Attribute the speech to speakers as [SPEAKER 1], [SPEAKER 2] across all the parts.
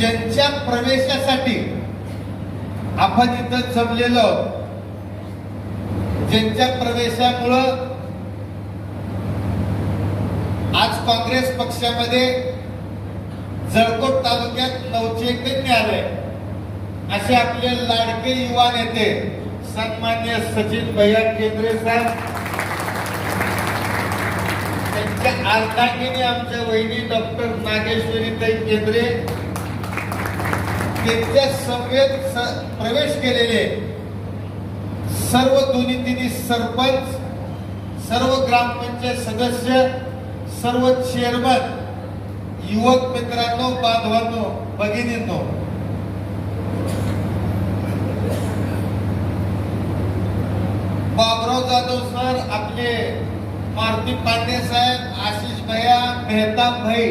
[SPEAKER 1] ज्यांच्या प्रवेशासाठी आपण इथं जमलेलो ज्यांच्या प्रवेशामुळं आज काँग्रेस पक्षामध्ये जळकोट तालुक्यात नवचैतन्य आले असे आपले लाडके युवा नेते सन्मान्य सचिन भैया केंद्रे साहेब त्यांच्या अर्धांगिनी आमच्या वहिनी डॉक्टर नागेश्वरी ताई केंद्रे त्यांच्या सभेत स- प्रवेश केलेले सर्व दोन्ही तिन्ही सरपंच सर्व ग्रामपंचायत सदस्य सर्व चेअरमन युवक मित्रांनो बांधवांनो भगिनींनो. बाबराव जाधव सर आपले मारुती पांडे साहेब आशिष भैया मेहताब भाई.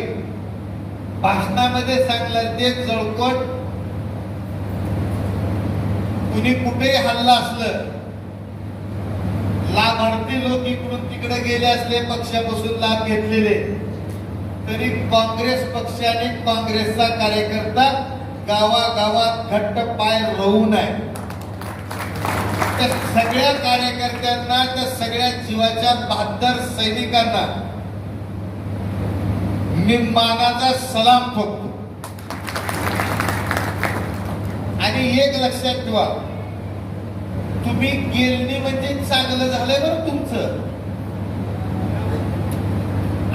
[SPEAKER 1] भाषणामध्ये सांगलं ते जळकोट कुणी कुठेही हल्ला असलं. लाभार्थी लोक इकडून तिकडे गेले असले पक्षापासून लाभ घेतलेले. तरी काँग्रेस पक्षाने काँग्रेसचा कार्यकर्ता गावागावात घट्ट पाय राहू नये. त्या सगळ्या कार्यकर्त्यांना त्या सगळ्या जीवाच्या बहादर सैनिकांना मी मानाचा सलाम ठोकतो. आणि एक लक्षात ठेवा तुम्ही गेलनी म्हणजे चांगलं झालंय बरं तुमचं.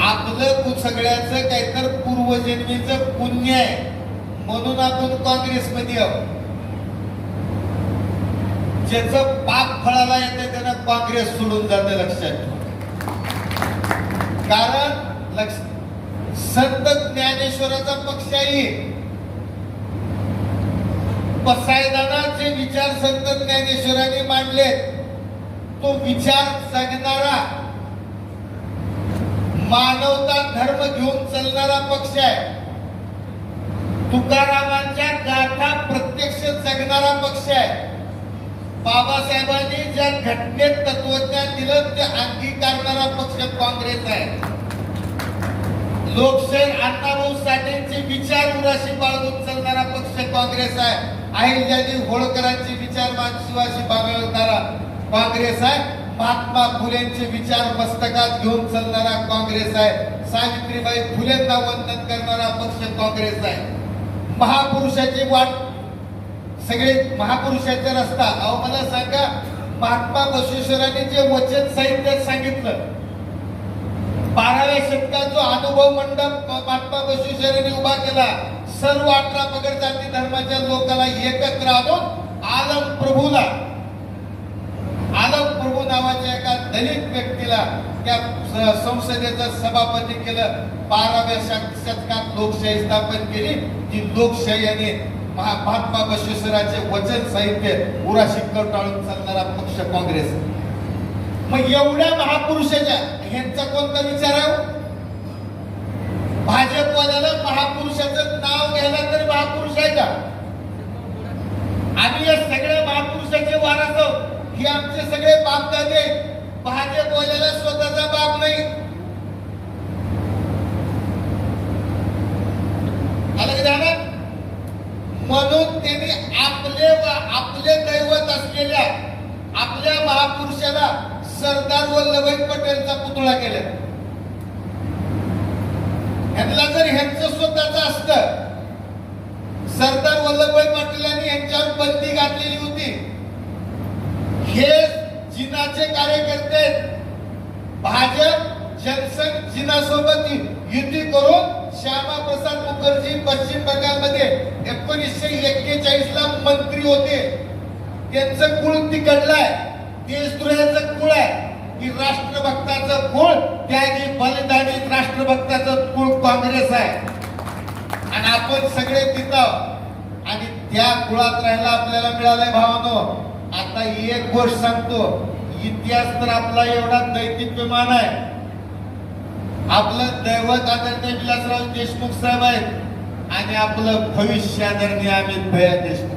[SPEAKER 1] आपलं सगळ्याच सगळ्याचं काहीतर पूर्वजन्मीच पुण्य आहे. म्हणून आपण काँग्रेसमध्ये आहोत. ज्याचं पाप फळाला येतं त्यांना काँग्रेस सोडून जात लक्षात ठेवा. कारण लक्ष संत ज्ञानेश्वराचा पक्ष येईल पसायदानाचे विचार संत ज्ञानेश्वरांनी मांडले. तो विचार जगणारा मानवता धर्म घेऊन चालणारा पक्ष आहे. तुकारामांच्या गाथा प्रत्यक्ष जगणारा पक्ष आहे. बाबासाहेबांनी ज्या घटनेत तत्वज्ञान दिलं ते अंगीकारणारा पक्ष काँग्रेस आहे. लोकशाही अण्णाभाऊ साठेंचे विचार उराशी बाळगून चालणारा पक्ष काँग्रेस आहे. अहिल्याजी होळकरांचे विचार मानशिवाशी बागळणारा काँग्रेस आहे. महात्मा फुलेंचे विचार मस्तकात घेऊन चालणारा काँग्रेस आहे. सावित्रीबाई फुलेंना वंदन करणारा पक्ष काँग्रेस आहे. महापुरुषाची वाट. सगळे महापुरुषाचा रस्ता. अहो मला सांगा महात्मा बसवेश्वरांनी जे वचन साहित्यात सांगितलं बाराव्या शतकात जो अनुभव मंडप महात्मा बसवेश्वरांनी उभा केला. सर्व अठरा पगडचा धर्माच्या लोकांना एकत्र आणून आलम प्रभूला आलम प्रभू नावाच्या एका दलित व्यक्तीला त्या संसदेचं सभापती केलं. बाराव्या शतकात लोकशाही स्थापन केली. ती लोकशाही आणि महात्मा बसवेश्वराचे वचन साहित्य उराशी टाळून चालणारा पक्ष काँग्रेस. मग एवढ्या महापुरुषाच्या ह्यांचा कोणता विचार आहे हो? भाजपवाल्याला महापुरुषाचं नाव घ्यायला तरी महापुरुष आहे का आम्ही या सगळ्या महापुरुषाचे वारस आहोत हे आमचे सगळे बाप दादे भाजपवाल्याला स्वतःचा बाप नाही आलं का ध्यानात? म्हणून त्यांनी आपले व आपले दैवत असलेल्या आपल्या महापुरुषाला सरदार वल्लभभाई पटेलचा पुतळा केला. ह्यांना जर ह्यांचं स्वतःच असतं सरदार वल्लभभाई पटेलांनी यांच्यावर बंदी घातलेली होती. हे जिनाचे कार्यकर्ते भाजप जनसंघ जिनासोबत युती करून श्यामा प्रसाद मुखर्जी पश्चिम बंगालमध्ये एकोणीसशे एक्केचाळीस ला मंत्री होते. त्यांचं कुळ तिकडलाय. देशद्रोहाचं कुळ आहे. की राष्ट्रभक्ताचं कुळ त्यागी बलिदानित राष्ट्रभक्ताचं कुळ काँग्रेस आहे. आणि आपण सगळे तिथं आणि त्या कुळात राहायला आपल्याला मिळालंय भावानो. आता एक गोष्ट सांगतो इतिहास तर आपला एवढा दैदिप्यमान आहे. आपलं दैवत आदरणीय विलासराव देशमुख साहेब आहेत. आणि आपलं भविष्यादरणी अमित भैया देशमुख